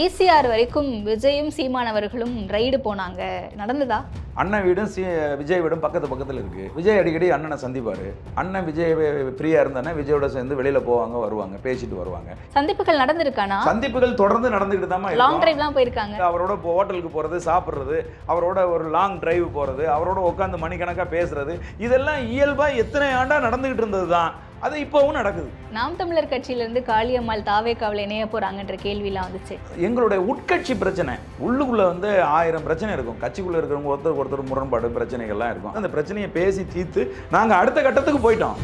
ECR வரைக்கும் விஜயும் சீமான் அவர்களும் ரைடு போனாங்க. நடந்ததா? அண்ணன் வீடும் சி விஜய் வீடும் பக்கத்து பக்கத்தில் இருக்குது விஜய் அடிக்கடி அண்ணனை சந்திப்பார். அண்ணன் விஜய் ஃப்ரீயாக இருந்தானே விஜயோட சேர்ந்து வெளியில் போவாங்க வருவாங்க பேசிட்டு வருவாங்க. சந்திப்புகள் நடந்திருக்கானா? சந்திப்புகள் தொடர்ந்து நடந்துக்கிட்டு தான் லாங் டிரைவ்லாம் போயிருக்காங்க. அவரோட ஹோட்டலுக்கு போகிறது சாப்பிட்றது அவரோட ஒரு லாங் டிரைவ் போகிறது அவரோட உட்காந்து மணிக்கணக்காக பேசுறது இதெல்லாம் இயல்பாக எத்தனை ஆண்டாக நடந்துக்கிட்டு இருந்தது தான் அது இப்போவும் நடக்குது. நாம் தமிழர் கட்சியிலிருந்து காளியம்மாள் தாவே காவல் இணைய போறாங்கன்ற கேள்விலாம் வந்துச்சு. எங்களுடைய உட்கட்சி பிரச்சனை உள்ளுக்குள்ள வந்து ஆயிரம் பிரச்சனை இருக்கும். கட்சிக்குள்ள இருக்கிறவங்க ஒருத்தருக்கு ஒருத்தர் முரண்பாடு பிரச்சனைகள்லாம் இருக்கும். அந்த பிரச்சனையை பேசி தீர்த்து நாங்கள் அடுத்த கட்டத்துக்கு போயிட்டோம்.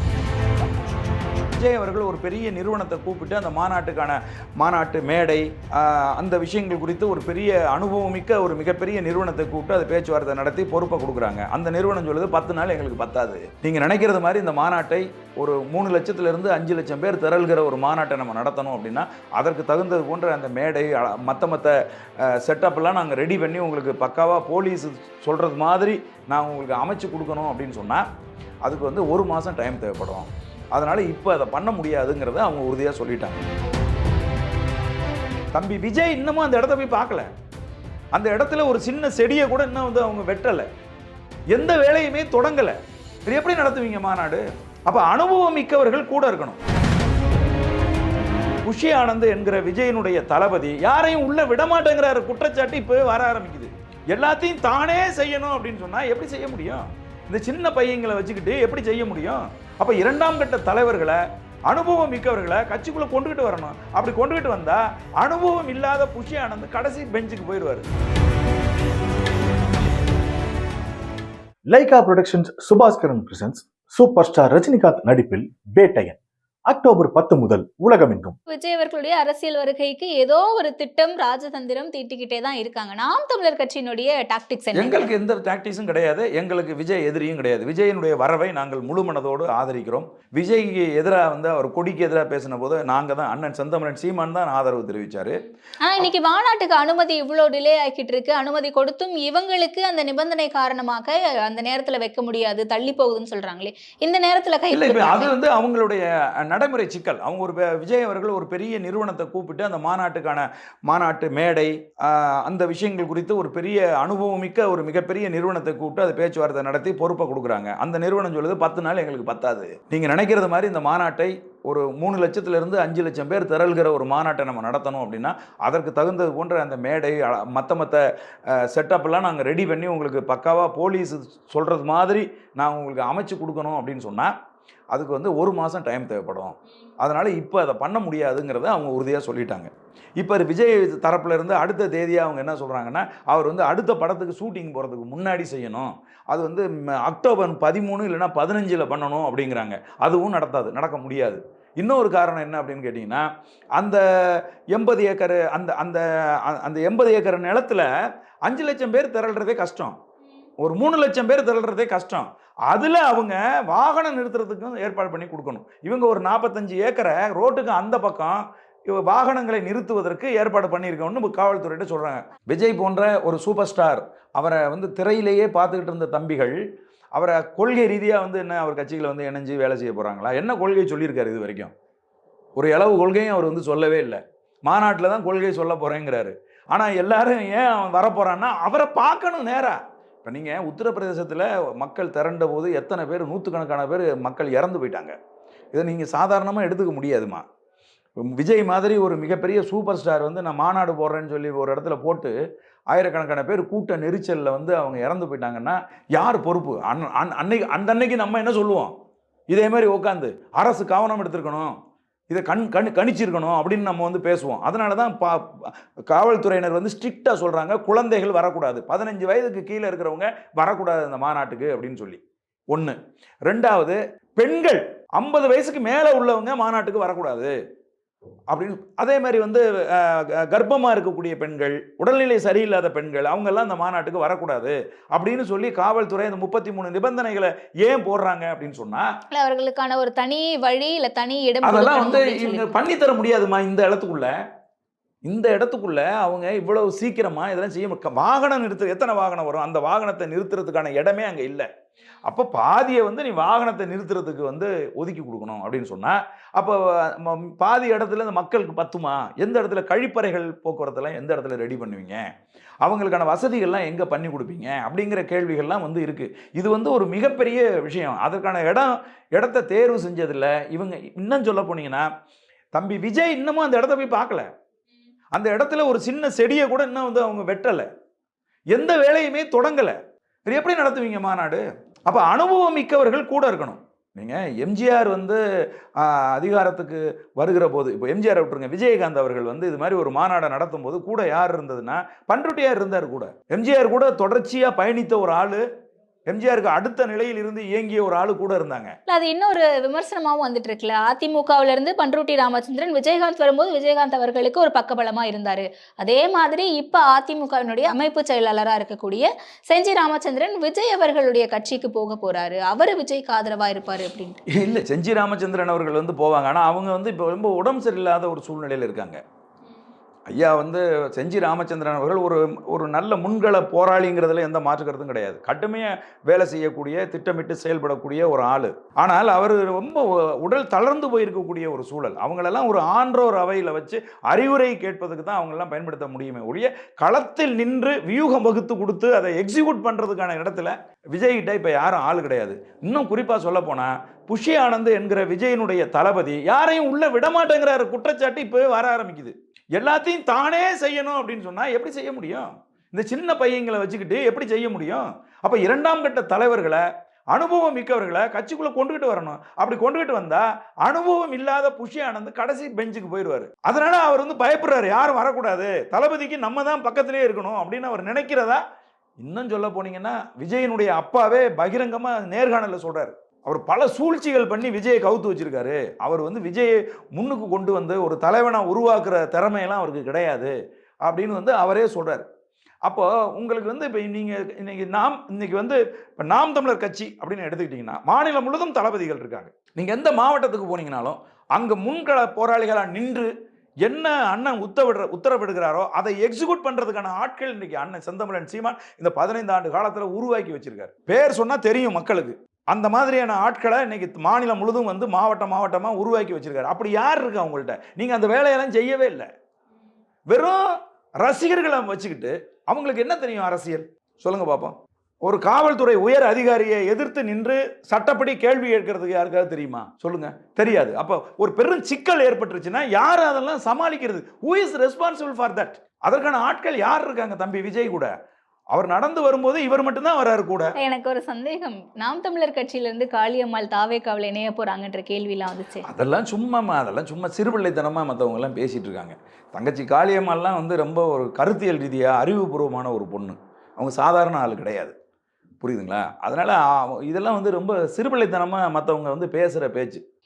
விஜய் அவர்கள் ஒரு பெரிய நிறுவனத்தை கூப்பிட்டு அந்த மாநாட்டுக்கான மாநாட்டு மேடை அந்த விஷயங்கள் குறித்து ஒரு பெரிய அனுபவமிக்க ஒரு மிகப்பெரிய நிறுவனத்தை கூப்பிட்டு அதை பேச்சுவார்த்தை நடத்தி பொறுப்பை கொடுக்குறாங்க. அந்த நிறுவனம் சொல்லுது பத்து நாள் எங்களுக்கு பத்தாது. நீங்கள் நினைக்கிறது மாதிரி இந்த மாநாட்டை ஒரு மூணு லட்சத்திலிருந்து அஞ்சு லட்சம் பேர் திரள்கிற ஒரு மாநாட்டை நம்ம நடத்தணும் அப்படின்னா அதற்கு தகுந்தது போன்ற அந்த மேடை மற்ற மற்ற செட்டப்லாம் நாங்கள் ரெடி பண்ணி உங்களுக்கு பக்காவாக போலீஸ் சொல்கிறது மாதிரி நான் உங்களுக்கு அமைச்சு கொடுக்கணும் அப்படின்னு சொன்னால் அதுக்கு வந்து ஒரு மாதம் டைம் தேவைப்படும். அதனால் இப்போ அதை பண்ண முடியாதுங்கிறத அவங்க உறுதியாக சொல்லிட்டாங்க. தம்பி விஜய் இன்னமும் அந்த இடத்த போய் பார்க்கல. அந்த இடத்துல ஒரு சின்ன செடியை கூட இன்னும் வந்து அவங்க வெட்டலை. எந்த வேலையுமே தொடங்கலை. இது எப்படி நடத்துவீங்க மாநாடு? அப்போ அனுபவம் மிக்கவர்கள் கூட இருக்கணும். குஷி ஆனந்த் என்கிற விஜயனுடைய தளபதி யாரையும் உள்ள விடமாட்டேங்கிறாரு. குற்றச்சாட்டு இப்போ வர ஆரம்பிக்குது. எல்லாத்தையும் தானே செய்யணும் அப்படின்னு சொன்னால் எப்படி செய்ய முடியும்? இந்த சின்ன பையங்களை வச்சுக்கிட்டு எப்படி செய்ய முடியும்? அப்போ இரண்டாம் கட்ட தலைவர்களை அனுபவம் மிக்கவர்களை கட்சிக்குள்ளே கொண்டுகிட்டு வரணும். அப்படி கொண்டுகிட்டு வந்தால் அனுபவம் இல்லாத புஷி ஆனந்த் கடைசி பெஞ்சுக்கு போயிடுவாரு. Lyca productions Subaskaran presents super star Rajinikanth நடிப்பில் பேட்டையன். அக்டோபர் பத்து முதல் உலகமெங்கும். விஜய் அவர்களுடைய அரசியல் வருகைக்கு ஏதோ ஒரு திட்டம் ராஜதந்திரம் தீட்டிக்கிட்டே தான் இருக்காங்க. நாம் தமிழர் கட்சியினுடைய டாக்டிக்ஸ் என்ன? எங்களுக்கு எந்த டாக்டிக்ஸும் கிடையாது. எங்களுக்கு விஜய் எதிரியும் கிடையாது. விஜயனுடைய வரவை நாங்கள் முழு மனதோடு ஆதரிக்கிறோம். விஜய்க்கு எதிராக வந்து அவர் கொடிக்கு எதிராக பேசின போது நாங்கள் தான் அண்ணன் செந்தமரன் சீமான் தான் ஆதரவு தெரிவித்தார் ஆனா இன்னைக்கு மாநாட்டுக்கு அனுமதி இவ்வளோ டிலே ஆக்கிட்டு இருக்கு. அனுமதி கொடுத்தும் இவங்களுக்கு அந்த நிபந்தனை காரணமாக அந்த நேரத்துல வைக்க முடியாது. தள்ளி போகுதுன்னு சொல்றாங்களே. இந்த நேரத்துல கை அது. வந்து அவங்களுடைய நடைமுறை சிக்கல். அவங்க ஒரு பெ- விஜய் அவர்கள் ஒரு பெரிய நிறுவனத்தை கூப்பிட்டு அந்த மாநாட்டுக்கான மாநாட்டு மேடை அந்த விஷயங்கள் குறித்து ஒரு பெரிய அனுபவமிக்க ஒரு மிகப்பெரிய நிறுவனத்தை கூப்பிட்டு அதை பேச்சுவார்த்தை நடத்தி பொறுப்பை கொடுக்குறாங்க. அந்த நிறுவனம் சொல்லுது பத்து நாள் எங்களுக்கு பத்தாது. நீங்கள் நினைக்கிறது மாதிரி இந்த மாநாட்டை ஒரு மூணு லட்சத்திலிருந்து அஞ்சு லட்சம் பேர் திரள்கிற ஒரு மாநாட்டை நம்ம நடத்தணும் அப்படின்னா அதற்கு தகுந்தது போன்ற அந்த மேடை மற்ற மற்ற செட்டப்லாம் நாங்கள் ரெடி பண்ணி உங்களுக்கு பக்காவாக போலீஸ் சொல்கிறது மாதிரி நான் உங்களுக்கு அமைச்சு கொடுக்கணும் அப்படின்னு சொன்னால் அதுக்கு வந்து ஒரு மாதம் டைம் தேவைப்படும். அதனால் இப்போ அதை பண்ண முடியாதுங்கிறத அவங்க உறுதியாக சொல்லிட்டாங்க. இப்போ விஜய் தரப்புலேருந்து அடுத்த தேதியாக அவங்க என்ன சொல்கிறாங்கன்னா அவர் வந்து அடுத்த படத்துக்கு ஷூட்டிங் போகிறதுக்கு முன்னாடி செய்யணும். அது வந்து அக்டோபர் பதிமூணு இல்லைன்னா பதினஞ்சில் பண்ணணும் அப்படிங்கிறாங்க. அதுவும் நடத்தாது நடக்க முடியாது. இன்னொரு காரணம் என்ன அப்படின்னு கேட்டிங்கன்னா அந்த எண்பது ஏக்கர் அந்த அந்த அந்த எண்பது ஏக்கர் நிலத்துல அஞ்சு லட்சம் பேர் திரள்றதே கஷ்டம். ஒரு மூணு லட்சம் பேர் திரள்றதே கஷ்டம். அதில் அவங்க வாகனம் நிறுத்துறதுக்கும் ஏற்பாடு பண்ணி கொடுக்கணும். இவங்க ஒரு நாற்பத்தஞ்சு ஏக்கரை ரோட்டுக்கு அந்த பக்கம் இவ வாகனங்களை நிறுத்துவதற்கு ஏற்பாடு பண்ணியிருக்கோம்னு காவல்துறையிட்ட சொல்கிறாங்க விஜய் போன்ற ஒரு சூப்பர் ஸ்டார் அவரை வந்து திரையிலேயே பார்த்துக்கிட்டு இருந்த தம்பிகள் அவரை கொள்கை ரீதியாக வந்து என்ன அவர் கட்சிகளை வந்து இணைஞ்சு வேலை செய்ய போகிறாங்களா என்ன கொள்கை சொல்லியிருக்காரு இது வரைக்கும்? ஒரு இளவு கொள்கையும் அவர் வந்து சொல்லவே இல்லை. மாநாட்டில் தான் கொள்கை சொல்ல போகிறேங்கிறாரு ஆனால் எல்லாரும் ஏன் அவன் வரப்போகிறான்னா அவரை பார்க்கணும் நேராக இப்போ நீங்கள் உத்தரப்பிரதேசத்தில் மக்கள் திரண்ட போது எத்தனை பேர் நூற்றுக்கணக்கான பேர் மக்கள் இறந்து போயிட்டாங்க. இதை நீங்கள் சாதாரணமாக எடுத்துக்க முடியாதுமா விஜய் மாதிரி ஒரு மிகப்பெரிய சூப்பர் ஸ்டார் வந்து நான் மாநாடு போடுறேன்னு சொல்லி ஒரு இடத்துல போட்டு ஆயிரக்கணக்கான பேர் கூட்ட நெரிச்சலில் வந்து அவங்க இறந்து போயிட்டாங்கன்னா யார் பொறுப்பு? அன் அன் அன்னைக்கு அந்த அன்னைக்கு நம்ம என்ன சொல்லுவோம்? இதே மாதிரி உட்காந்து அரசு கவனம் எடுத்துருக்கணும். இதை கண் கண் கணிச்சிருக்கணும் அப்படின்னு நம்ம வந்து பேசுவோம். அதனால தான் பா காவல்துறையினர் வந்து ஸ்ட்ரிக்டாக சொல்கிறாங்க குழந்தைகள் வரக்கூடாது. பதினஞ்சு வயதுக்கு கீழே இருக்கிறவங்க வரக்கூடாது அந்த மாநாட்டுக்கு அப்படின்னு சொல்லி. ஒன்று ரெண்டாவது பெண்கள் ஐம்பது வயசுக்கு மேலே உள்ளவங்க மாநாட்டுக்கு வரக்கூடாது. அப்படின்னு அதே மாதிரி வந்து கர்ப்பமாக இருக்கக்கூடிய பெண்கள் உடல்நிலை சரியில்லாத பெண்கள் அவங்கெல்லாம் அந்த மாநாட்டுக்கு வரக்கூடாது அப்படின்னு சொல்லி காவல்துறை அந்த முப்பத்தி மூணு நிபந்தனைகளை ஏன் போடுறாங்க அப்படின்னு சொன்னால் அவர்களுக்கான ஒரு தனி வழி இல்ல தனி இடம் அதெல்லாம் வந்து இவங்க தர முடியாதுமா இந்த இடத்துக்குள்ள. இந்த இடத்துக்குள்ள அவங்க இவ்வளவு சீக்கிரமா இதெல்லாம் செய்ய வாகனம் நிறுத்து எத்தனை வாகனம் வரும்? அந்த வாகனத்தை நிறுத்துறதுக்கான இடமே அங்க இல்லை. அப்போ பாதியை வந்து நீ வாகனத்தை நிறுத்துறதுக்கு வந்து ஒதுக்கி கொடுக்கணும் அப்படின்னு சொன்னால் அப்போ பாதி இடத்துல இந்த மக்களுக்கு பத்துமா? எந்த இடத்துல கழிப்பறைகள் போக்குவரத்தெல்லாம் எந்த இடத்துல ரெடி பண்ணுவீங்க? அவங்களுக்கான வசதிகள்லாம் எங்கே பண்ணி கொடுப்பீங்க? அப்படிங்கிற கேள்விகள்லாம் வந்து இருக்குது இது வந்து ஒரு மிகப்பெரிய விஷயம். அதற்கான இடம் இடத்த தேர்வு செஞ்சதில்ல. இவங்க இன்னும் சொல்ல போனீங்கன்னா தம்பி விஜய் இன்னமும் அந்த இடத்த போய் பார்க்கல. அந்த இடத்துல ஒரு சின்ன செடியை கூட இன்னும் வந்து அவங்க வெட்டலை. எந்த வேலையுமே தொடங்கலை. எப்படி நடத்துவீங்க மாநாடு? அப்போ அனுபவம் மிக்கவர்கள் கூட இருக்கணும். நீங்கள் எம்ஜிஆர் வந்து அதிகாரத்துக்கு வருகிற போது இப்போ எம்ஜிஆர் விட்டுருங்க விஜயகாந்த் அவர்கள் வந்து இது மாதிரி ஒரு மாநாடை நடத்தும் போது கூட யார் இருந்ததுன்னா பண்ருட்டியார் இருந்தார் கூட. எம்ஜிஆர் கூட தொடர்ச்சியாக பயணித்த ஒரு ஆள் எம்ஜிஆருக்கு அடுத்த நிலையில் இருந்து இயங்கிய ஒரு ஆள் கூட இருந்தாங்க. இல்ல அது இன்னொரு விமர்சனமாவும் வந்துட்டு இருக்குல்ல அதிமுகவுல இருந்து பண்ருட்டி ராமச்சந்திரன் விஜயகாந்த் வரும்போது விஜயகாந்த் அவர்களுக்கு ஒரு பக்கபலமா இருந்தாரு. அதே மாதிரி இப்ப அதிமுகவினுடைய அமைப்பு செயலாளரா இருக்கக்கூடிய செஞ்சி ராமச்சந்திரன் விஜய் அவர்களுடைய கட்சிக்கு போக போறாரு. அவரு விஜய்க்கு ஆதரவா இருப்பாரு அப்படின்ட்டு. இல்லை செஞ்சி ராமச்சந்திரன் அவர்கள் வந்து போவாங்க. ஆனால் அவங்க வந்து இப்போ ரொம்ப உடம்பு சரியில்லாத ஒரு சூழ்நிலையில் இருக்காங்க. ஐயா வந்து செஞ்சி ராமச்சந்திரன் அவர்கள் ஒரு ஒரு நல்ல முன்கள போராளிங்கிறதுல எந்த மாற்றுக்கிறதும் கிடையாது. கடுமையாக வேலை செய்யக்கூடிய திட்டமிட்டு செயல்படக்கூடிய ஒரு ஆள். ஆனால் அவர் ரொம்ப உடல் தளர்ந்து போயிருக்கக்கூடிய ஒரு சூழல். அவங்களெல்லாம் ஒரு ஆன்றோர் அவையில் வச்சு அறிவுரை கேட்பதுக்கு தான் அவங்களெல்லாம் பயன்படுத்த முடியுமே ஒழிய களத்தில் நின்று வியூகம் வகுத்து கொடுத்து அதை எக்ஸிக்யூட் பண்ணுறதுக்கான இடத்துல விஜய்கிட்ட இப்போ யாரும் ஆள் கிடையாது. இன்னும் குறிப்பாக சொல்ல போனால் புஷி ஆனந்த் என்கிற விஜயனுடைய தளபதி யாரையும் உள்ளே விடமாட்டேங்கிறாரு. குற்றச்சாட்டு இப்போ வர ஆரம்பிக்குது. எல்லாத்தையும் தானே செய்யணும் அப்படின்னு சொன்னால் எப்படி செய்ய முடியும்? இந்த சின்ன பையங்களை வச்சுக்கிட்டு எப்படி செய்ய முடியும்? அப்போ இரண்டாம் கட்ட தலைவர்களை அனுபவம் மிக்கவர்களை கட்சிக்குள்ளே கொண்டுகிட்டு வரணும். அப்படி கொண்டுகிட்டு வந்தால் அனுபவம் இல்லாத புஷி ஆனந்த் கடைசி பெஞ்சுக்கு போயிடுவார். அதனால் அவர் வந்து பயப்படுறாரு. யாரும் வரக்கூடாது. தளபதிக்கு நம்ம தான் பக்கத்திலே இருக்கணும் அப்படின்னு அவர் நினைக்கிறதா? இன்னும் சொல்ல போனீங்கன்னா விஜயனுடைய அப்பாவே பகிரங்கமாக நேர்காணலில் சொல்கிறார் அவர் பல சூழ்ச்சிகள் பண்ணி விஜயை கவுத்து வச்சிருக்காரு. அவர் வந்து விஜயை முன்னுக்கு கொண்டு வந்து ஒரு தலைவனாக உருவாக்குற திறமையெல்லாம் அவருக்கு கிடையாது அப்படின்னு வந்து அவரே சொல்கிறார் அப்போ உங்களுக்கு வந்து இப்போ நீங்கள் இன்னைக்கு நாம் இன்னைக்கு வந்து இப்போ நாம் தமிழர் கட்சி அப்படின்னு எடுத்துக்கிட்டிங்கன்னா மாநிலம் முழுவதும் தளபதிகள் இருக்காங்க. நீங்கள் எந்த மாவட்டத்துக்கு போனீங்கனாலும் அங்கே முன்கள போராளிகளாக நின்று என்ன அண்ணன் உத்தவிடுற உத்தரவிடுகிறாரோ அதை எக்ஸிக்யூட் பண்ணுறதுக்கான ஆட்கள் இன்றைக்கி அண்ணன் செந்தமிழன் சீமான் இந்த பதினைந்து ஆண்டு காலத்தில் உருவாக்கி வச்சுருக்காரு. பேர் சொன்னால் தெரியும் மக்களுக்கு. அந்த மாதிரியான ஆட்களை இன்னைக்கு மாநிலம் முழுதும் வந்து மாவட்டம் மாவட்டமாக உருவாக்கி வச்சிருக்காரு. அப்படி யார் இருக்கு அவங்கள்ட்ட? நீங்கள் அந்த வேலையெல்லாம் செய்யவே இல்லை. வெறும் ரசிகர்களை வச்சுக்கிட்டு அவங்களுக்கு என்ன தெரியும் அரசியல்? சொல்லுங்க பார்ப்போம் ஒரு காவல்துறை உயர் அதிகாரியை எதிர்த்து நின்று சட்டப்படி கேள்வி கேட்கறதுக்கு யாருக்காவது தெரியுமா? சொல்லுங்க. தெரியாது. அப்போ ஒரு பெரும் சிக்கல் ஏற்பட்டுருச்சுன்னா யார் அதெல்லாம் சமாளிக்கிறது? Who is responsible for that அதற்கான ஆட்கள் யார் இருக்காங்க தம்பி? விஜய் கூட. அவர் நடந்து வரும்போது இவர் மட்டும்தான் வராரு கூட. எனக்கு ஒரு சந்தேகம். நாம் தமிழர் கட்சியில இருந்து காளியம்மாள் தாவேக்காவில் இணைய போறாங்கன்ற கேள்விலாம் வந்துச்சு. அதெல்லாம் சும்மாம்மா அதெல்லாம் சும்மா சிறுபிள்ளைத்தனமாக மற்றவங்க எல்லாம் பேசிட்டு இருக்காங்க. தங்கச்சி காளியம்மாள்லாம் வந்து ரொம்ப ஒரு கருத்தியல் ரீதியாக அறிவுபூர்வமான ஒரு பொண்ணு. அவங்க சாதாரண ஆள் கிடையாது. புரியுதுங்களா? அதனால இதெல்லாம் வந்து ரொம்ப சிறுபிள்ளைத்தனமாக மற்றவங்க வந்து பேசுகிற பேச்சு.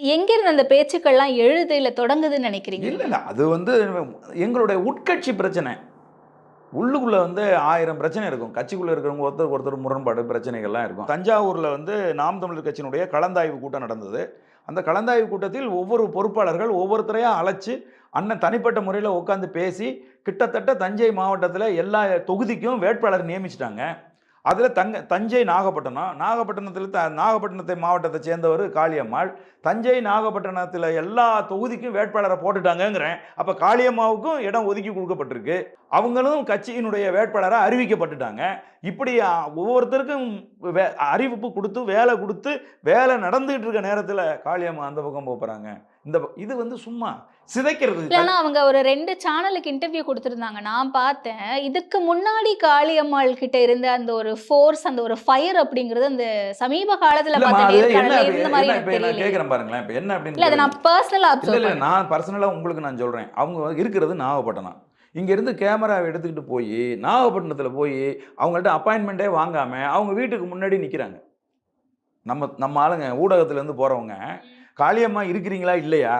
எங்கிருந்து அந்த பேச்சுக்கள்லாம் எழுது இல்ல தொடங்குதுன்னு நினைக்கிறீங்க? இல்லை இல்லை. அது வந்து எங்களுடைய உட்கட்சி பிரச்சனை. உள்ளுக்குள்ளே வந்து ஆயிரம் பிரச்சனை இருக்கும். கட்சிக்குள்ளே இருக்கிறவங்க ஒருத்தருக்கு ஒருத்தர் முரண்பாடு பிரச்சனைகள்லாம் இருக்கும். தஞ்சாவூரில் வந்து நாம் தமிழர் கட்சியினுடைய கலந்தாய்வு கூட்டம் நடந்தது. அந்த கலந்தாய்வு கூட்டத்தில் ஒவ்வொரு பொறுப்பாளர்கள் ஒவ்வொருத்தரையாக அழைச்சு அண்ணன் தனிப்பட்ட முறையில் உட்காந்து பேசி கிட்டத்தட்ட தஞ்சை மாவட்டத்தில் எல்லா தொகுதிக்கும் வேட்பாளர் நியமிச்சிட்டாங்க. அதில் தங்க தஞ்சை நாகப்பட்டினம் நாகப்பட்டினத்தில் த நாகப்பட்டினத்தை மாவட்டத்தை சேர்ந்தவர் காளியம்மாள். தஞ்சை நாகப்பட்டினத்தில் எல்லா தொகுதிக்கும் வேட்பாளரை போட்டுட்டாங்கங்கிறேன். அப்போ காளியம்மாவுக்கும் இடம் ஒதுக்கி கொடுக்கப்பட்டிருக்கு. அவங்களும் கட்சியினுடைய வேட்பாளராக அறிவிக்கப்பட்டுட்டாங்க. இப்படி ஒவ்வொருத்தருக்கும் வே அறிவிப்பு கொடுத்து வேலை கொடுத்து வேலை நடந்துகிட்டு இருக்க நேரத்தில் காளியம்மா அந்த பக்கம் போகிறாங்க இந்த இது வந்து சும்மா சிதைக்கிறது. இல்லைன்னா அவங்க ஒரு ரெண்டு சேனலுக்கு இன்டர்வியூ கொடுத்துருந்தாங்க. நான் பார்த்தேன். இதுக்கு முன்னாடி காளியம்மாள் கிட்ட இருந்த அந்த ஒரு ஃபோர்ஸ் அந்த ஒரு ஃபயர் அப்படிங்கிறது அந்த சமீப காலத்துல இருந்த மாதிரி நான் கேட்குறேன் பாருங்களேன். இப்போ என்ன அப்படின்னு இல்ல. நான் பர்சனலா இல்லை அப்சர்வ் இல்லை நான் பர்சனலாக உங்களுக்கு நான் சொல்கிறேன் அவங்க இருக்கிறது நாகப்பட்டினம். இங்கேருந்து கேமராவை எடுத்துக்கிட்டு போய் நாகப்பட்டினத்தில் போய் அவங்கள்ட்ட அப்பாயின்மெண்ட்டே வாங்காமல் அவங்க வீட்டுக்கு முன்னாடி நிற்கிறாங்க நம்ம நம்ம ஆளுங்க ஊடகத்துலேருந்து போகிறவங்க காளியம்மா இருக்கிறீங்களா இல்லையா?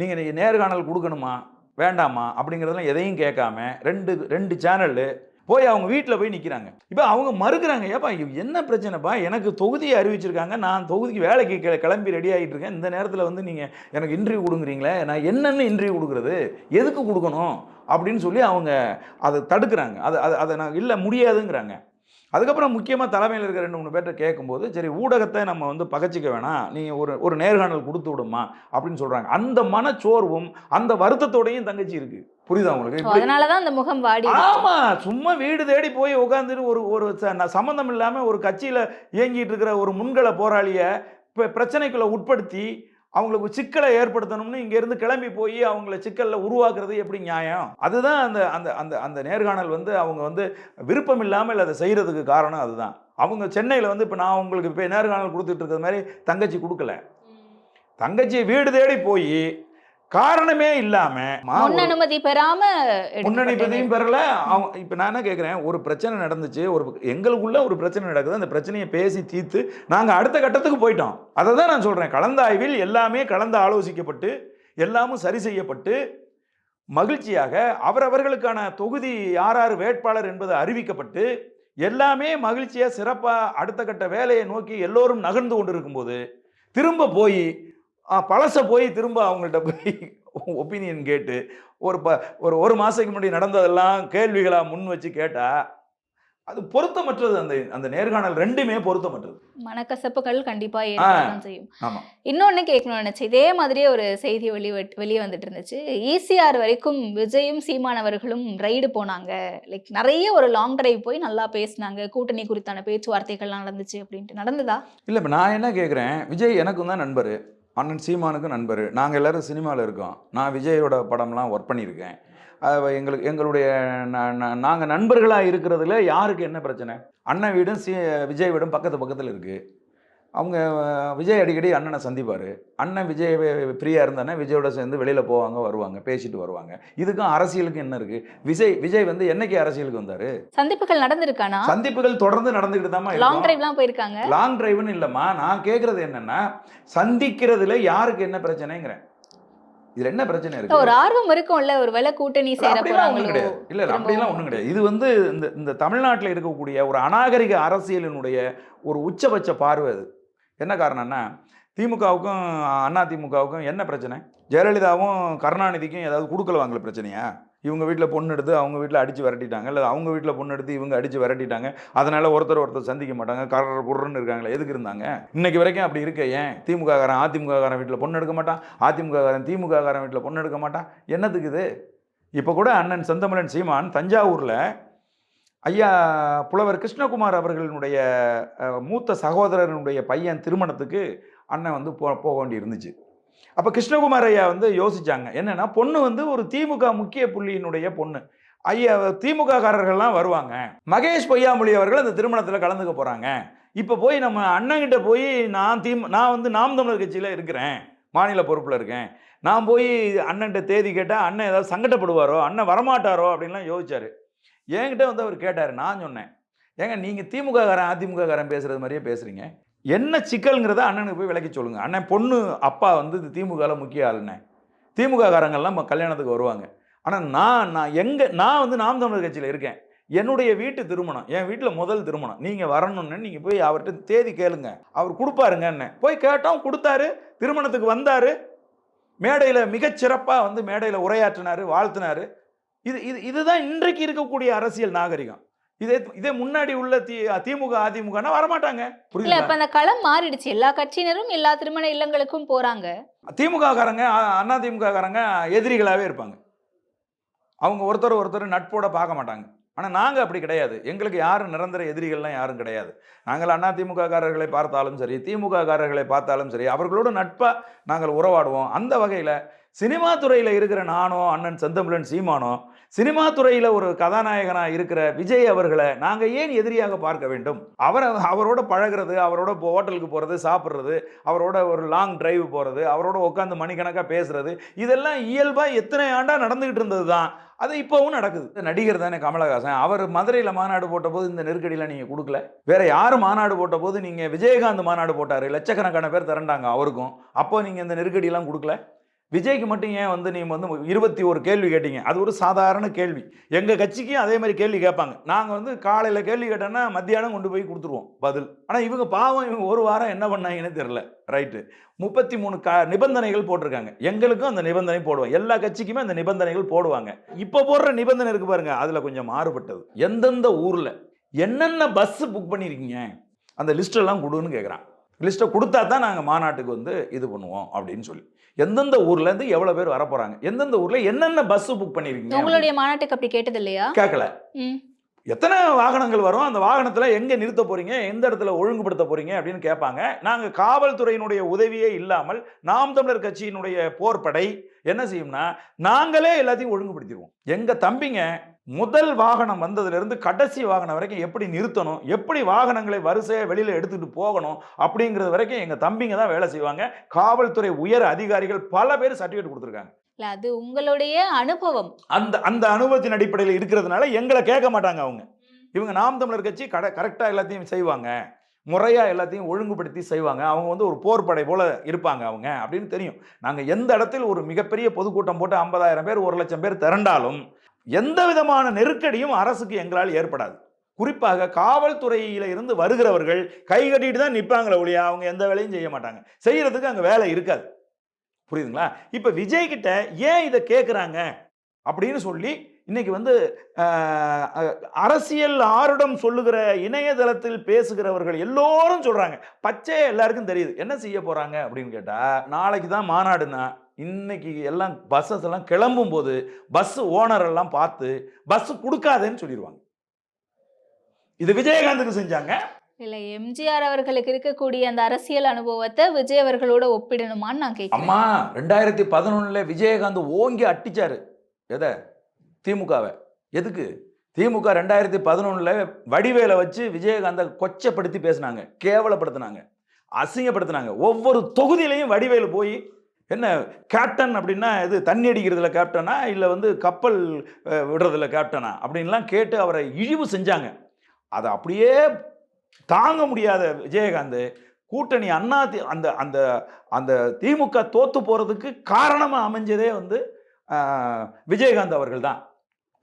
நீங்கள் நேர்காணல் கொடுக்கணுமா? வேண்டாமா? அப்படிங்கிறதெல்லாம் எதையும் கேட்காம ரெண்டு ரெண்டு சேனலு போய் அவங்க வீட்டில் போய் நிற்கிறாங்க இப்போ அவங்க மறுக்கிறாங்க ஏப்பா என்ன பிரச்சனைப்பா? எனக்கு தொகுதியை அறிவிச்சிருக்காங்க. நான் தொகுதிக்கு வேலைக்கு கிளம்பி ரெடி ஆகிட்டு இருக்கேன். இந்த நேரத்தில் வந்து நீங்கள் எனக்கு இன்டர்வியூ கொடுங்குறீங்களே. நான் என்னென்ன இன்டர்வியூ கொடுக்குறது? எதுக்கு கொடுக்கணும்? அப்படின்னு சொல்லி அவங்க அதை தடுக்கிறாங்க. அதை அதை அதை நான் இல்லை முடியாதுங்கிறாங்க. அதுக்கப்புறம் முக்கியமாக தலைமையில் இருக்கிற ரெண்டு மூணு பேர்ட்ட கேட்கும்போது சரி ஊடகத்தை நம்ம வந்து பகச்சிக்க வேணாம். நீ ஒரு ஒரு நேர்காணல் கொடுத்து விடுமா? அப்படின்னு சொல்கிறாங்க அந்த மனச்சோர்வும் அந்த வருத்தத்தோடையும் தங்கச்சி இருக்கு. புரியுதா உங்களுக்கு? அதனாலதான் அந்த முகம் வாடி. ஆமா சும்மா வீடு தேடி போய் உட்காந்துட்டு ஒரு ஒரு சம்மந்தம் இல்லாம ஒரு கட்சியில இயங்கிட்டு இருக்கிற ஒரு முன்கள போராளிய பிரச்சனைக்குள்ள உட்படுத்தி அவங்களுக்கு சிக்கலை ஏற்படுத்தணும்னு இங்க இருந்து கிளம்பி போய் அவங்கள சிக்கல்ல உருவாக்குறது எப்படி நியாயம்? அதுதான் அந்த அந்த அந்த அந்த நேர்காணல் வந்து அவங்க வந்து விருப்பம் இல்லாமல் அதை செய்யறதுக்கு காரணம் அதுதான். அவங்க சென்னையில் வந்து இப்போ நான் உங்களுக்கு இப்போ நேர்காணல் கொடுத்துட்டு இருக்கிறது மாதிரி தங்கச்சி கொடுக்கல. தங்கச்சி வீடு தேடி போய் காரணமே இல்லாம அனுமதி பெறாம பதியும் பெறல. அவன் இப்போ நான் என்ன கேட்குறேன் ஒரு பிரச்சனை நடந்துச்சு. ஒரு எங்களுக்குள்ள ஒரு பிரச்சனை நடக்குது. அந்த பிரச்சனையை பேசி தீர்த்து நாங்கள் அடுத்த கட்டத்துக்கு போயிட்டோம். அதை தான் நான் சொல்கிறேன் கலந்த ஆய்வில் எல்லாமே கலந்து ஆலோசிக்கப்பட்டு எல்லாமும் சரி செய்யப்பட்டு மகிழ்ச்சியாக அவரவர்களுக்கான தொகுதி யார் யார் வேட்பாளர் என்பது அறிவிக்கப்பட்டு எல்லாமே மகிழ்ச்சியாக சிறப்பாக அடுத்த கட்ட வேலையை நோக்கி எல்லோரும் நகர்ந்து கொண்டு இருக்கும்போது திரும்ப போய் பழச போய் திரும்ப அவங்கள்ட்ட போய் ஒப்பீனியன் கேட்டு ஒரு ப ஒரு ஒரு மாதத்துக்கு முன்னாடி நடந்ததெல்லாம் கேள்விகளாக முன் வச்சு கேட்டால் அது பொருத்தமற்றது அந்த அந்த நேர்காணல் ரெண்டுமே பொருத்தமற்றது. மனக்கசப்புகள் கண்டிப்பா ஏற்படதான் செய்யும். இன்னொன்னு கேட்கணும்னு நினைச்சேன் இதே மாதிரியே ஒரு செய்தி வெளி வெளியே வந்துட்டு இருந்துச்சு. ஈசிஆர் வரைக்கும் விஜயும் சீமான் அவர்களும் ரைடு போனாங்க. லைக் நிறைய ஒரு லாங் டிரைவ் போய் நல்லா பேசினாங்க. கூட்டணி குறித்தான பேச்சுவார்த்தைகள்லாம் நடந்துச்சு அப்படின்ட்டு. நடந்ததா? இல்லை இப்போ நான் என்ன கேட்குறேன் விஜய் எனக்கும் தான் நண்பர். அண்ணன் சீமானுக்கும் நண்பர். நாங்கள் எல்லோரும் சினிமாவில் இருக்கோம். நான் விஜயோட படம்லாம் ஒர்க் பண்ணியிருக்கேன். எங்களுக்கு எங்களுடைய நாங்கள் நண்பர்களாக இருக்கிறதுல யாருக்கு என்ன பிரச்சனை? அண்ணன் வீடும் சி விஜய் வீடும் பக்கத்து பக்கத்தில் இருக்குது அவங்க விஜய் அடிக்கடி அண்ணனை சந்திப்பார். அண்ணன் விஜய் ஃப்ரீயாக இருந்தானே விஜயோட சேர்ந்து வெளியில் போவாங்க வருவாங்க பேசிட்டு வருவாங்க. இதுக்கும் அரசியலுக்கும் என்ன இருக்குது விஜய் விஜய் வந்து என்னைக்கு அரசியலுக்கு வந்தார்? சந்திப்புகள் நடந்திருக்கானா? சந்திப்புகள் தொடர்ந்து நடந்துக்கிட்டு தான் லாங் டிரைவ்லாம் போயிருக்காங்க. லாங் டிரைவ்னு இல்லைம்மா. நான் கேட்குறது என்னன்னா சந்திக்கிறதுல யாருக்கு என்ன பிரச்சனைங்கிறேன். இதுல என்ன பிரச்சனை இருக்கு? ஒரு ஆர்வம் இருக்கும்ல ஒரு வேளை கூட்டணி சேர போறாங்களோ? கிடையாது. இல்ல இல்ல. அப்படிலாம் ஒண்ணும் கிடையாது. இது வந்து இந்த இந்த தமிழ்நாட்டில் இருக்கக்கூடிய ஒரு அநாகரிக அரசியலினுடைய ஒரு உச்சபட்ச பார்வை அது. என்ன காரணம்னா திமுகவுக்கும் அண்ணா திமுகவுக்கும் என்ன பிரச்சனை? ஜெயலலிதாவும் கருணாநிதிக்கும் ஏதாவது கொடுக்கல வாங்கல பிரச்சனையா? இவங்க வீட்டில் பொண்ணு எடுத்து அவங்க வீட்டில் அடித்து விரட்டிட்டாங்க. இல்லை அவங்க வீட்டில் பொண்ணு எடுத்து இவங்க அடித்து விரட்டிட்டாங்க. அதனால் ஒருத்தர் ஒருத்தர் சந்திக்க மாட்டாங்க. கரர் குர்றன்னு இருக்காங்களே எதுக்கு இருந்தாங்க? இன்னைக்கு வரைக்கும் அப்படி இருக்க ஏன்? திமுக காரன் அதிமுக காரன் வீட்டில் பொண்ணு எடுக்க மாட்டான். அதிமுக காரன் திமுக காரன் வீட்டில் பொண்ணு எடுக்க மாட்டான். என்னத்துக்கு இது? இப்போ கூட அண்ணன் செந்தமலன் சீமான் தஞ்சாவூரில் ஐயா புலவர் கிருஷ்ணகுமார் அவர்களுடைய மூத்த சகோதரனுடைய பையன் திருமணத்துக்கு அண்ணன் வந்து போ போக வேண்டி இருந்துச்சு. அப்போ கிருஷ்ணகுமார் ஐயா வந்து யோசிச்சாங்க என்னென்னா பொண்ணு வந்து ஒரு திமுக முக்கிய புள்ளியினுடைய பொண்ணு. ஐயா திமுக காரர்கள்லாம் வருவாங்க. மகேஷ் பொய்யாமொழி அவர்கள் அந்த திருமணத்தில் கலந்துக்க போகிறாங்க இப்போ போய் நம்ம அண்ணன்கிட்ட போய் நான் தீம் நான் வந்து நாம் தமிழர் கட்சியில் இருக்கிறேன் மாநில பொறுப்பில் இருக்கேன். நான் போய் அண்ணன்கிட்ட தேதி கேட்டால் அண்ணன் ஏதாவது சங்கடப்படுவாரோ அண்ணன் வரமாட்டாரோ அப்படின்லாம் யோசிச்சாரு. என்கிட்ட வந்து அவர் கேட்டார் நான் சொன்னேன். ஏங்க நீங்கள் திமுககாரன் அதிமுககாரன் பேசுகிறது மாதிரியே பேசுகிறீங்க என்ன சிக்கல்ங்கிறத அண்ணனுக்கு போய் விளக்கி சொல்லுங்கள் அண்ணன் பொண்ணு அப்பா வந்து திமுகவில் முக்கிய ஆளுண்ணே திமுககாரங்கள்லாம் கல்யாணத்துக்கு வருவாங்க. ஆனால் நான் நான் எங்கே நான் வந்து நாம் தமிழர் கட்சியில் இருக்கேன். என்னுடைய வீட்டு திருமணம் என் வீட்டில் முதல் திருமணம். நீங்கள் வரணும்னு நீங்கள் போய் அவர்கிட்ட தேதி கேளுங்க. அவர் கொடுப்பாருங்கன்னு. போய் கேட்டோம் கொடுத்தாரு. திருமணத்துக்கு வந்தார். மேடையில் மிகச்சிறப்பாக வந்து மேடையில் உரையாற்றினார் வாழ்த்தினார். இது இது இதுதான் இன்றைக்கு இருக்கக்கூடிய அரசியல் நாகரிகம். இதே இதே முன்னாடி உள்ள தி திமுக அதிமுகனா வரமாட்டாங்க. புரியுதா இப்ப அந்த களம் மாறிடுச்சு. எல்லா கட்சியினரும் எல்லா திருமண இல்லங்களுக்கும் போறாங்க. திமுக காரங்க அண்ணா திமுக காரங்க எதிரிகளாகவே இருப்பாங்க. அவங்க ஒருத்தர் ஒருத்தர் நட்போட பார்க்க மாட்டாங்க. ஆனால் நாங்கள் அப்படி கிடையாது. எங்களுக்கு யாரும் நிரந்தர எதிரிகள்லாம் யாரும் கிடையாது. நாங்கள் அண்ணா திமுக காரர்களை பார்த்தாலும் சரி திமுக காரர்களை பார்த்தாலும் சரி அவர்களோடு நட்பாக நாங்கள் உறவாடுவோம். அந்த வகையில் சினிமா துறையில் இருக்கிற நானோ அண்ணன் செந்தமிழன் சீமானோ சினிமா துறையில் ஒரு கதாநாயகனாக இருக்கிற விஜய் அவர்களை நாங்கள் ஏன் எதிரியாக பார்க்க வேண்டும்? அவரை அவரோட பழகுறது அவரோட இப்போ ஹோட்டலுக்கு போகிறது சாப்பிட்றது அவரோட ஒரு லாங் டிரைவ் போகிறது அவரோட உட்காந்து மணிக்கணக்காக பேசுறது இதெல்லாம் இயல்பாக எத்தனை ஆண்டாக நடந்துக்கிட்டு இருந்தது தான் அது இப்போவும் நடக்குது. நடிகர் தானே கமலஹாசன். அவர் மதுரையில் மாநாடு போட்ட போது இந்த நெருக்கடியில் நீங்கள் கொடுக்கல. வேற யார் மாநாடு போட்ட போது நீங்கள் விஜயகாந்த் மாநாடு போட்டார். லட்சக்கணக்கான பேர் திரண்டாங்க அவருக்கும். அப்போ நீங்கள் இந்த நெருக்கடியெல்லாம் கொடுக்கல? விஜய்க்கு மட்டும் ஏன் வந்து நீங்கள் வந்து இருபத்தி ஒரு கேள்வி கேட்டீங்க? அது ஒரு சாதாரண கேள்வி. எங்கள் கட்சிக்கும் அதே மாதிரி கேள்வி கேட்பாங்க. நாங்கள் வந்து காலையில் கேள்வி கேட்டோன்னா மத்தியானம் கொண்டு போய் கொடுத்துருவோம் பதில். ஆனால் இவங்க பாவம் இவங்க ஒரு வாரம் என்ன பண்ணாங்கன்னு தெரில ரைட்டு. முப்பத்தி மூணு க நிபந்தனைகள் போட்டிருக்காங்க. எங்களுக்கும் அந்த நிபந்தனை போடுவோம் எல்லா கட்சிக்குமே அந்த நிபந்தனைகள் போடுவாங்க. இப்போ போடுற நிபந்தனை இருக்கு பாருங்க அதில் கொஞ்சம் மாறுபட்டது. எந்தெந்த ஊரில் என்னென்ன பஸ்ஸு புக் பண்ணியிருக்கீங்க அந்த லிஸ்ட்டெல்லாம் கொடுன்னு கேட்குறான் லிஸ்ட்டை கொடுத்தா தான் நாங்கள் மாநாட்டுக்கு வந்து இது பண்ணுவோம் அப்படின்னு சொல்லி. எந்தெந்த ஊர்ல இருந்து எவ்வளோ பேர் வர போறாங்க எந்தெந்த ஊர்ல என்னென்ன பஸ் புக் பண்ணியிருக்கீங்க உங்களுடைய மாநாட்டுக்கு அப்படி கேட்டது இல்லையா கேட்கல. எத்தனை வாகனங்கள் வரும்? அந்த வாகனத்தில் எங்கே நிறுத்த போறீங்க? எந்த இடத்துல ஒழுங்குபடுத்த போறீங்க? அப்படின்னு கேட்பாங்க. நாங்கள் காவல்துறையினுடைய உதவியே இல்லாமல் நாம் தமிழர் கட்சியினுடைய போர்ப்படை என்ன செய்யும்னா நாங்களே எல்லாத்தையும் ஒழுங்குபடுத்திடுவோம். எங்க தம்பிங்க முதல் வாகனம் வந்ததுலேருந்து கடைசி வாகனம் வரைக்கும் எப்படி நிறுத்தணும் எப்படி வாகனங்களை வரிசையாக வெளியில் எடுத்துட்டு போகணும் அப்படிங்கிறது வரைக்கும் எங்கள் தம்பிங்க தான் வேலை செய்வாங்க. காவல்துறை உயர் அதிகாரிகள் பல பேர் சர்டிஃபிகேட் கொடுத்துருக்காங்க. இல்ல அது உங்களுடைய அனுபவம். அந்த அந்த அனுபவத்தின் அடிப்படையில் இருக்கிறதுனால எங்களை கேட்க மாட்டாங்க அவங்க. இவங்க நாம் தமிழர் கட்சி கட கரெக்டாக எல்லாத்தையும் செய்வாங்க. முறையாக எல்லாத்தையும் ஒழுங்குபடுத்தி செய்வாங்க. அவங்க வந்து ஒரு போர்ப்படை போல இருப்பாங்க அவங்க அப்படின்னு தெரியும். நாங்கள் எந்த இடத்தில் ஒரு மிகப்பெரிய பொதுக்கூட்டம் போட்டு ஐம்பதாயிரம் பேர் ஒரு லட்சம் பேர் திரண்டாலும் எந்த விதமான நெருக்கடியும் அரசுக்கு எங்களால் ஏற்படாது. குறிப்பாக காவல்துறையில இருந்து வருகிறவர்கள் கை கட்டிட்டு தான் நிற்பாங்களே ஒழிய அவங்க எந்த வேலையும் செய்ய மாட்டாங்க. செய்யறதுக்கு அங்கே வேலை இருக்காது. புரியுதுங்களா? இப்போ விஜய் கிட்ட ஏன் இதை கேட்குறாங்க அப்படின்னு சொல்லி இன்னைக்கு வந்து அரசியல் ஆருடம் சொல்லுகிற இணையதளத்தில் பேசுகிறவர்கள் எல்லோரும் சொல்றாங்க. பச்சை எல்லாருக்கும் தெரியுது. என்ன செய்ய போறாங்க அப்படின்னு கேட்டா நாளைக்கு தான் மாநாடுனா இன்னைக்கு எல்லாம் பஸ்ஸஸ் எல்லாம் கிளம்பும் போது பஸ் ஓனர் எல்லாம் பார்த்து பஸ் கொடுக்காதேன்னு சொல்லிடுவாங்க இது விஜயகாந்துக்கு செஞ்சாங்க. இல்ல எம்ஜிஆர் அவர்களுக்கு இருக்கக்கூடிய அந்த அரசியல் அனுபவத்தை விஜய் அவர்களோட ஒப்பிடணுமான்னு நான் கேட்கிறேன். அம்மா ரெண்டாயிரத்தி பதினொன்னுல விஜயகாந்த் ஓங்கி அட்டிச்சாரு எதை? திமுகவை. எதுக்கு? திமுக ரெண்டாயிரத்தி பதினொன்னுல வடிவேலை வச்சு விஜயகாந்தை கொச்சப்படுத்தி பேசினாங்க கேவலப்படுத்தினாங்க அசிங்கப்படுத்தினாங்க. ஒவ்வொரு தொகுதியிலையும் வடிவேலு போய் என்ன கேப்டன் அப்படின்னா இது தண்ணி அடிக்கிறதுல கேப்டனா இல்லை வந்து கப்பல் விடுறதுல கேப்டனா அப்படின்லாம் கேட்டு அவரை இழிவு செஞ்சாங்க. அதை அப்படியே தாங்க முடியாத விஜயகாந்த் கூட்டணி அண்ணா தி- அந்த அந்த அந்த திமுக தோத்து போகிறதுக்கு காரணமாக அமைஞ்சதே வந்து விஜயகாந்த் அவர்கள் தான்.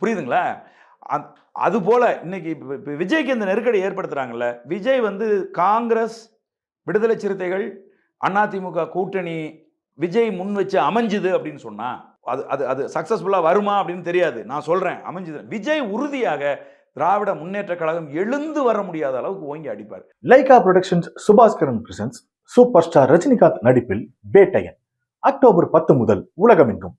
புரியுதுங்களா? அந்- அதுபோல் இன்னைக்கு விஜய்க்கு இந்த நெருக்கடி ஏற்படுத்துகிறாங்கல்ல விஜய் வந்து காங்கிரஸ் விடுதலை சிறுத்தைகள் அதிமுக கூட்டணி விஜய் முன் வச்சு அமைஞ்சுது அப்படின்னு சொன்னால் அது அது அது சக்ஸஸ்ஃபுல்லாக வருமா அப்படின்னு தெரியாது. நான் சொல்கிறேன் அமைஞ்சுது. விஜய் உறுதியாக திராவிட முன்னேற்ற கழகம் எழுந்து வர முடியாத அளவுக்கு ஓங்கி அடிப்பார். Lyca productions Subaskaran presents super star Rajinikanth நடிப்பில் பேட்டையன். அக்டோபர் பத்து முதல் உலகமெங்கும்.